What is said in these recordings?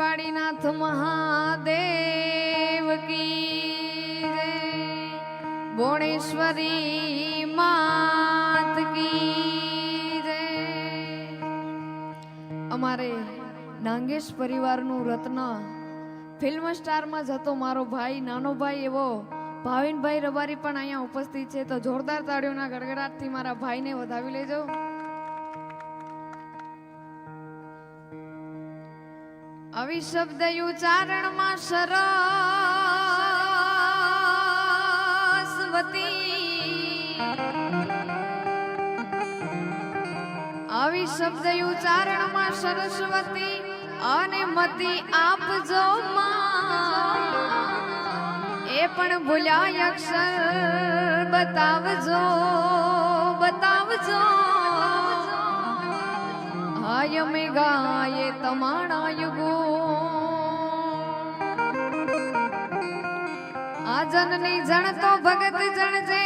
વાડીનાથ મહાદેવ કી. બોણેશ્વરી માત કી અમારે નાંગેશ પરિવારનું રત્ન ફિલ્મ સ્ટારમાં જતો મારો ભાઈ, નાનો ભાઈ એવો. ભાવિનભાઈ રબારી પણ અહીંયા ઉપસ્થિત છે, તો જોરદાર તાળીઓના ગડગડાટથી મારા ભાઈને વધાવી લેજો. આવી શબ્દ ઉચ્ચારણમાં સરસ્વતી આવી શબ્દ ઉચ્ચારણમાં સરસ્વતી અને મતી આપજો એ પણ ભૂલ્યા અક્ષર, બતાવજો બતાવજો. હાય મે ગાયે તમારા યુગો આ જનની જણ તો ભગત જણજે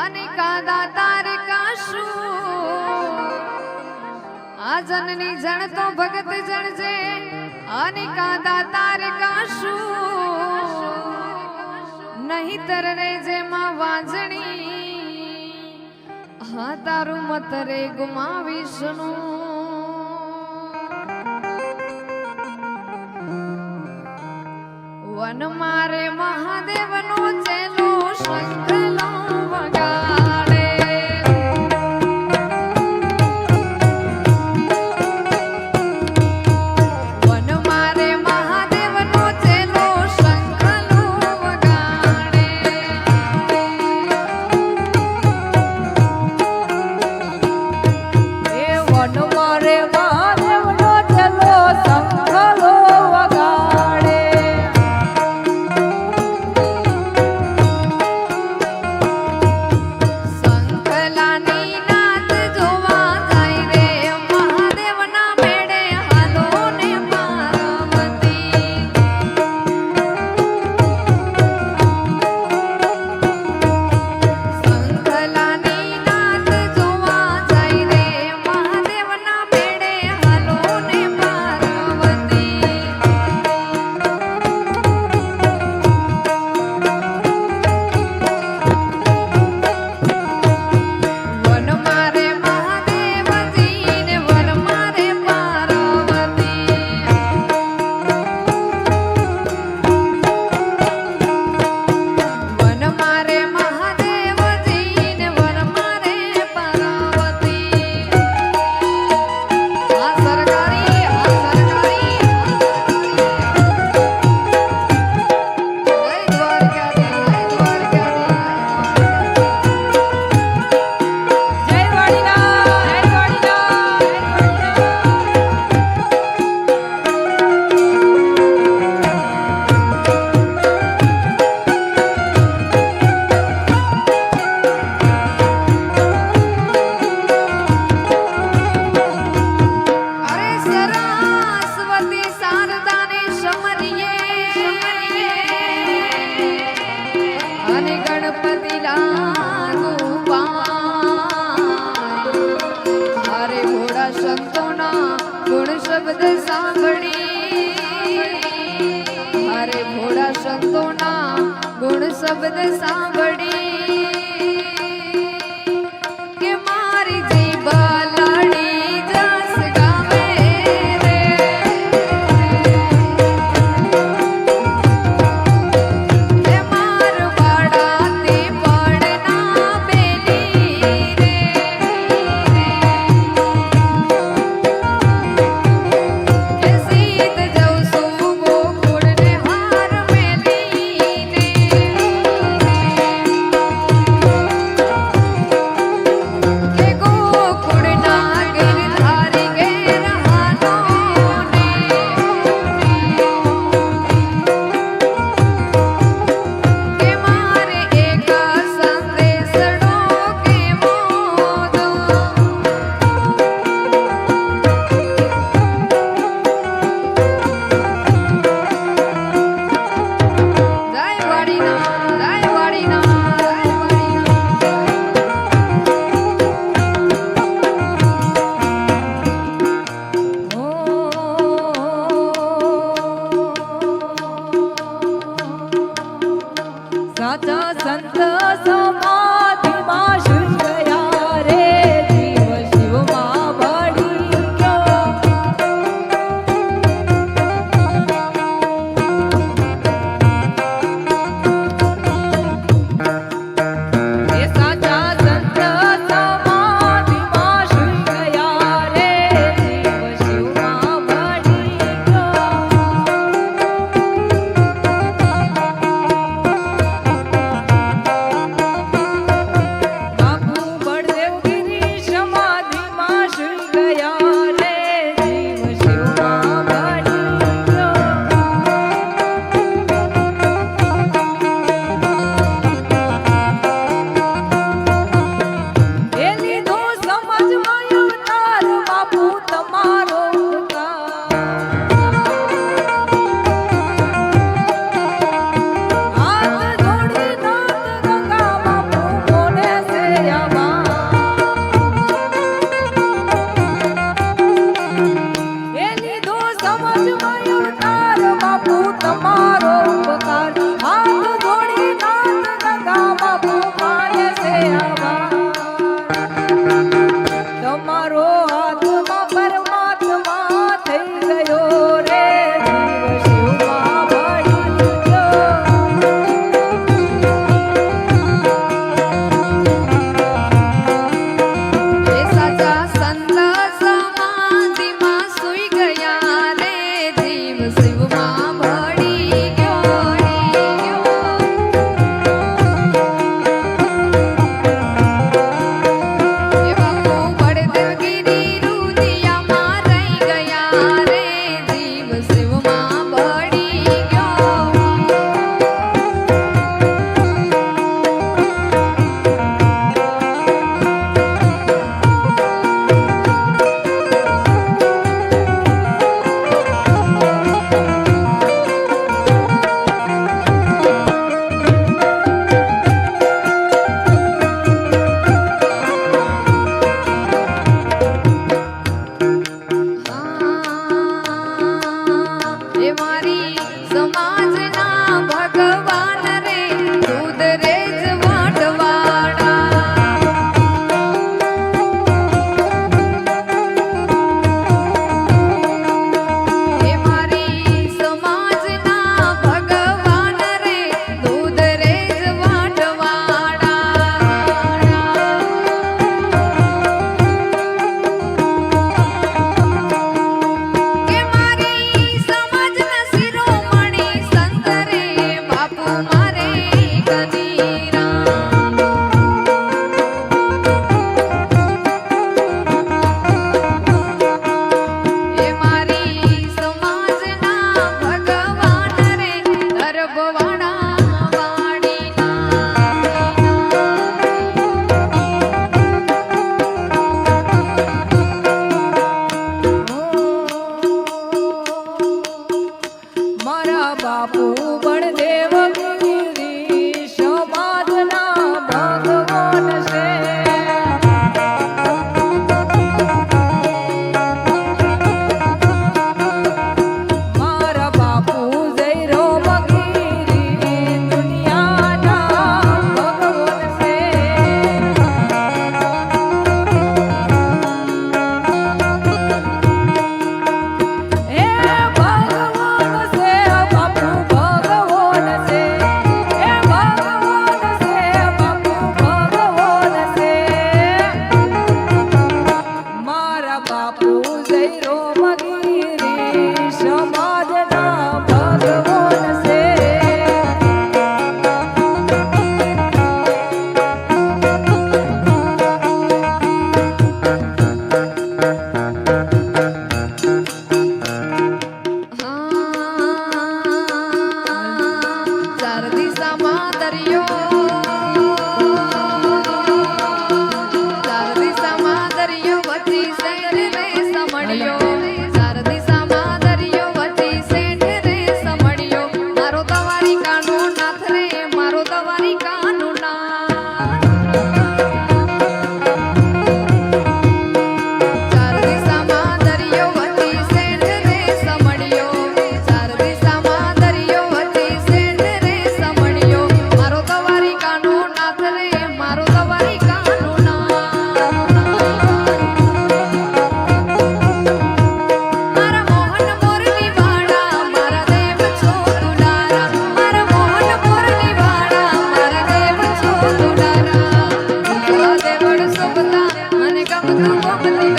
અને કાદા તારે કાશુ. આ જનની જણ તો ભગત જણજે અને કાદા તારે કાશુ. નહીં તરરે જેમાં વાંજણી, હા તારું મત રે ગુમાવીશનું વન મારે શબ્દ સાંભળી. અરે ભોળા સંતોના ગુણ શબ્દ સાંભળી.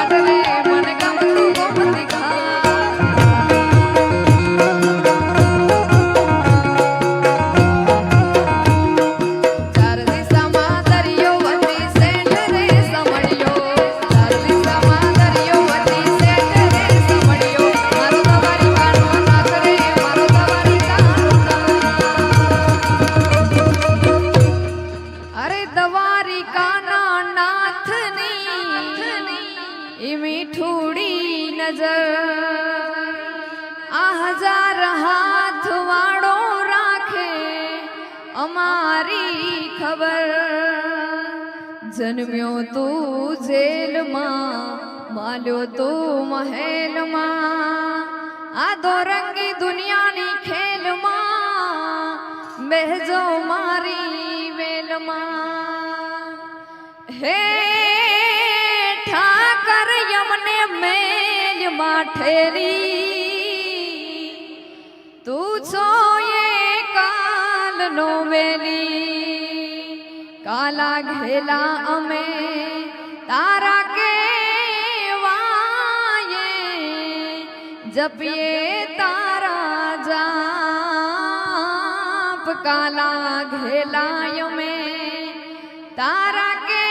Saturday. એ મીઠુડી નજર. આ હજાર હાથ વાળો રાખે અમારી ખબર. જન્મ્યો તું જેલમાં, માલ્યો તું મહેલમાં. આ દોરંગી દુનિયાની ખેલમાં, બેહજો મારી વેલમાં. હે ભૈરી તું છો એ કાલનો વેલી. કાલા ઘેલા અમે તારા કે જપીએ તારા જાપ. કાલા ઘેલા અમે તારા કે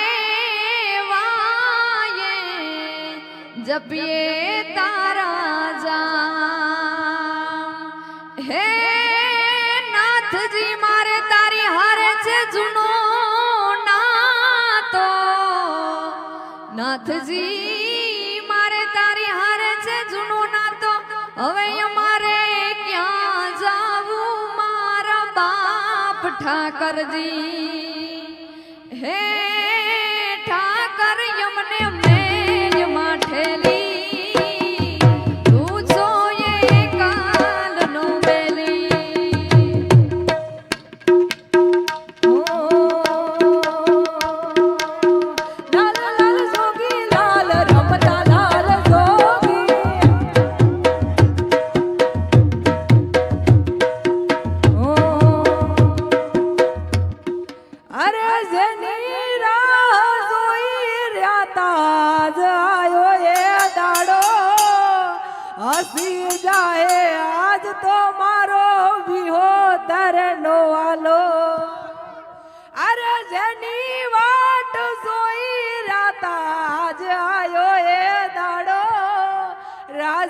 જપીએ તારા ਪ੍ਰਤਾਪ ਠਾਕਰ ਜੀ। ਹੇ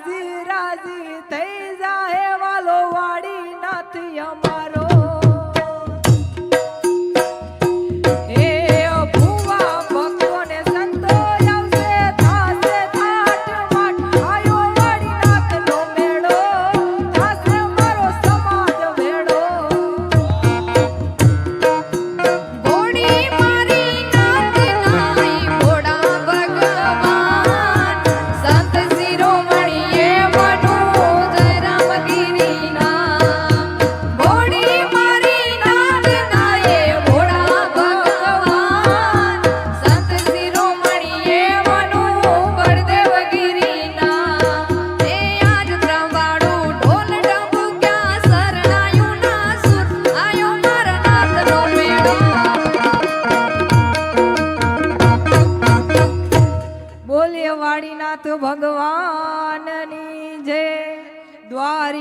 razi razi.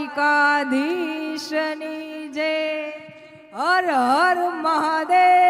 દ્વારિકાધીશની જય. હર હર મહાદેવ.